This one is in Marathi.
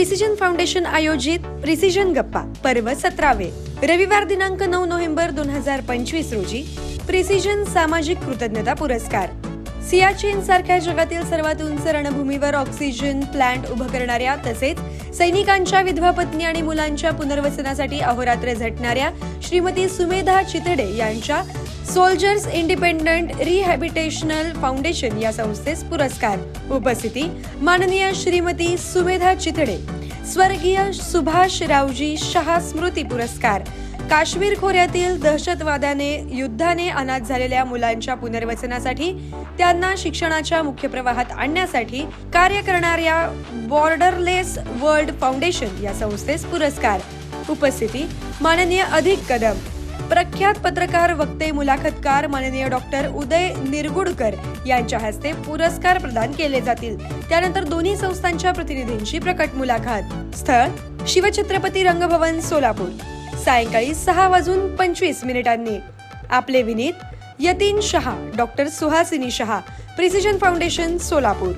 प्रिसिजन फाउंडेशन आयोजित प्रिसिजन गप्पा पर्व सतरावे. रविवार दिनांक नऊ नोव्हेंबर दोन हजार पंचवीस रोजी प्रिसिजन सामाजिक कृतज्ञता पुरस्कार. सियाचेन सारख्या जगातील सर्वात उंच रणभूमीवर ऑक्सिजन प्लांट उभं करणाऱ्या तसेच सैनिकांच्या विधवा पत्नी आणि मुलांच्या पुनर्वसनासाठी अहोरात्र झटणाऱ्या श्रीमती सुमेधा चितडे यांच्या सोल्जर्स इंडिपेंडंट रिहॅबिटेशनल फाउंडेशन या संस्थेस पुरस्कार. उपस्थिती माननीय श्रीमती सुमेधा चितडे. स्वर्गीय सुभाष रावजी शहा स्मृती पुरस्कार. काश्मीर खोऱ्यातील दहशतवादाने युद्धाने अनाथ झालेल्या मुलांच्या पुनर्वसनासाठी त्यांना शिक्षणाच्या मुख्य प्रवाहात आणण्यासाठी कार्य करणाऱ्या बॉर्डरलेस वर्ल्ड फाउंडेशन या संस्थेस पुरस्कार. उपस्थिती माननीय अधिक कदम. प्रख्यात पत्रकार वक्ते मुलाखतकार माननीय डॉक्टर उदय निरगुडकर यांच्या हस्ते पुरस्कार प्रदान केले जातील. त्यानंतर दोन्ही संस्थांच्या प्रतिनिधींची प्रकट मुलाखत. स्थळ शिवछत्रपती रंगभवन सोलापूर. सायंकाळी सहा वाजून पंचवीस मिनिटांनी. आपले Vineet Yatin Shah doctor Suhasini Shah precision foundation Solapur.